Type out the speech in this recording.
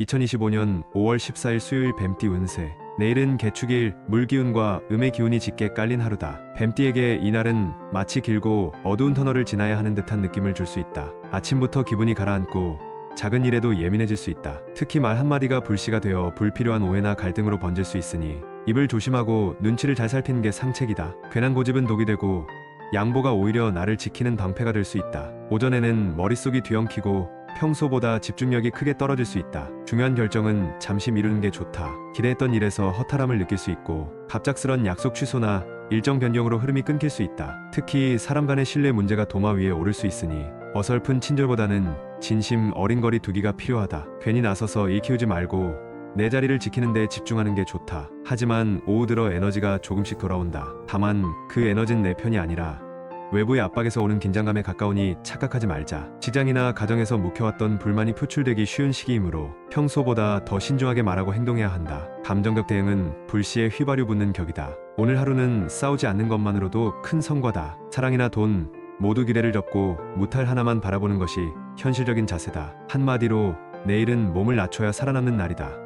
2025년 5월 14일 수요일 뱀띠 운세. 내일은 개축일, 물기운과 음의 기운이 짙게 깔린 하루다. 뱀띠에게 이날은 마치 길고 어두운 터널을 지나야 하는 듯한 느낌을 줄 수 있다. 아침부터 기분이 가라앉고 작은 일에도 예민해질 수 있다. 특히 말 한마디가 불씨가 되어 불필요한 오해나 갈등으로 번질 수 있으니 입을 조심하고 눈치를 잘 살피는 게 상책이다. 괜한 고집은 독이 되고 양보가 오히려 나를 지키는 방패가 될 수 있다. 오전에는 머릿속이 뒤엉키고 평소보다 집중력이 크게 떨어질 수 있다. 중요한 결정은 잠시 미루는 게 좋다. 기대했던 일에서 허탈함을 느낄 수 있고 갑작스런 약속 취소나 일정 변경으로 흐름이 끊길 수 있다. 특히 사람 간의 신뢰 문제가 도마 위에 오를 수 있으니 어설픈 친절보다는 진심 어린 거리 두기가 필요하다. 괜히 나서서 일 키우지 말고 내 자리를 지키는 데 집중하는 게 좋다. 하지만 오후 들어 에너지가 조금씩 돌아온다. 다만 그 에너지는 내 편이 아니라 외부의 압박에서 오는 긴장감에 가까우니 착각하지 말자. 직장이나 가정에서 묵혀왔던 불만이 표출되기 쉬운 시기이므로 평소보다 더 신중하게 말하고 행동해야 한다. 감정적 대응은 불시에 휘발유 붓는 격이다. 오늘 하루는 싸우지 않는 것만으로도 큰 성과다. 사랑이나 돈, 모두 기대를 접고 무탈 하나만 바라보는 것이 현실적인 자세다. 한마디로 내일은 몸을 낮춰야 살아남는 날이다.